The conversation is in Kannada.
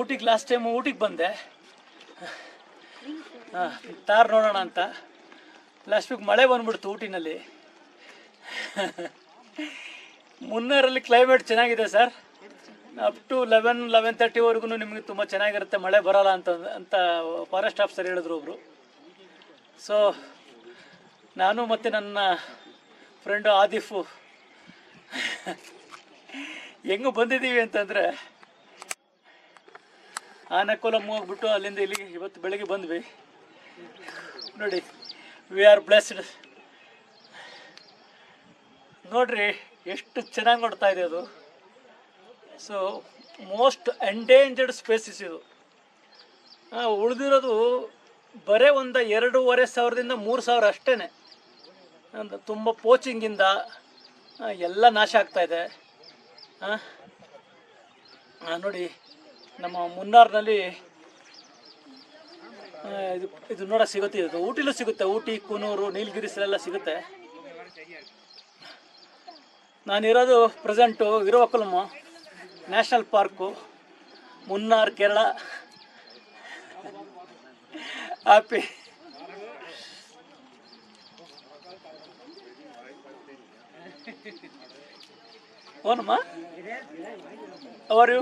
ಊಟಿಗೆ ಲಾಸ್ಟ್ ಟೈಮ್ ಊಟಿಗೆ ಬಂದೆ. ಹಾಂ, ತಾರ್ ನೋಡೋಣ ಅಂತ. ಲಾಸ್ಟ್ ವೀಕ್ ಮಳೆ ಬಂದ್ಬಿಡ್ತು ಊಟಿನಲ್ಲಿ. ಮುನ್ನೂರಲ್ಲಿ ಕ್ಲೈಮೇಟ್ ಚೆನ್ನಾಗಿದೆ sir up to eleven eleven ತರ್ಟಿವರೆಗೂ ನಿಮಗೆ ತುಂಬ ಚೆನ್ನಾಗಿರುತ್ತೆ. ಮಳೆ ಬರೋಲ್ಲ ಅಂತ ಅಂತ ಫಾರೆಸ್ಟ್ ಆಫೀಸರ್ ಹೇಳಿದ್ರು ಒಬ್ಬರು ಸೊ ನಾನು ಮತ್ತು ನನ್ನ ಫ್ರೆಂಡು ಆದಿಫು. ಹೆಂಗೆ ಬಂದಿದ್ದೀವಿ ಅಂತಂದರೆ ಆನಕೋಲಮ್ ಹೋಗ್ಬಿಟ್ಟು ಅಲ್ಲಿಂದ ಇಲ್ಲಿಗೆ ಇವತ್ತು ಬೆಳಗ್ಗೆ ಬಂದ್ವಿ. ನೋಡಿ ವಿ ಆರ್ ಬ್ಲೆಸ್ಡ್ ನೋಡ್ರಿ ಎಷ್ಟು ಚೆನ್ನಾಗಿ ನೋಡ್ತಾ ಇದೆ ಅದು. ಸೊ ಮೋಸ್ಟ್ ಎಂಡೇಂಜರ್ಡ್ ಸ್ಪೇಸಿಸ್ ಇದು. ಉಳಿದಿರೋದು ಬರೇ ಒಂದು ಎರಡೂವರೆ ಸಾವಿರದಿಂದ ಮೂರು ಸಾವಿರ ಅಷ್ಟೇ ತುಂಬ ಪೋಚಿಂಗಿಂದ ಎಲ್ಲ ನಾಶ ಆಗ್ತಾ ಇದೆ. ಆ, ಆ, ನೋಡಿ ನಮ್ಮ ಮುನ್ನಾರ್ನಲ್ಲಿ ಇದು ಇದು ನೋಡ ಸಿಗುತ್ತೆ, ಇದು ಊಟಿಲೂ ಸಿಗುತ್ತೆ, ಊಟಿ, ಕುನೂರು ನೀಲಗಿರಿಸಲೆಲ್ಲ ಸಿಗುತ್ತೆ. ನಾನಿರೋದು present Eravikulam national park, Munnar, Kerala. Happy ಓನಮ್ಮ? ಅವರು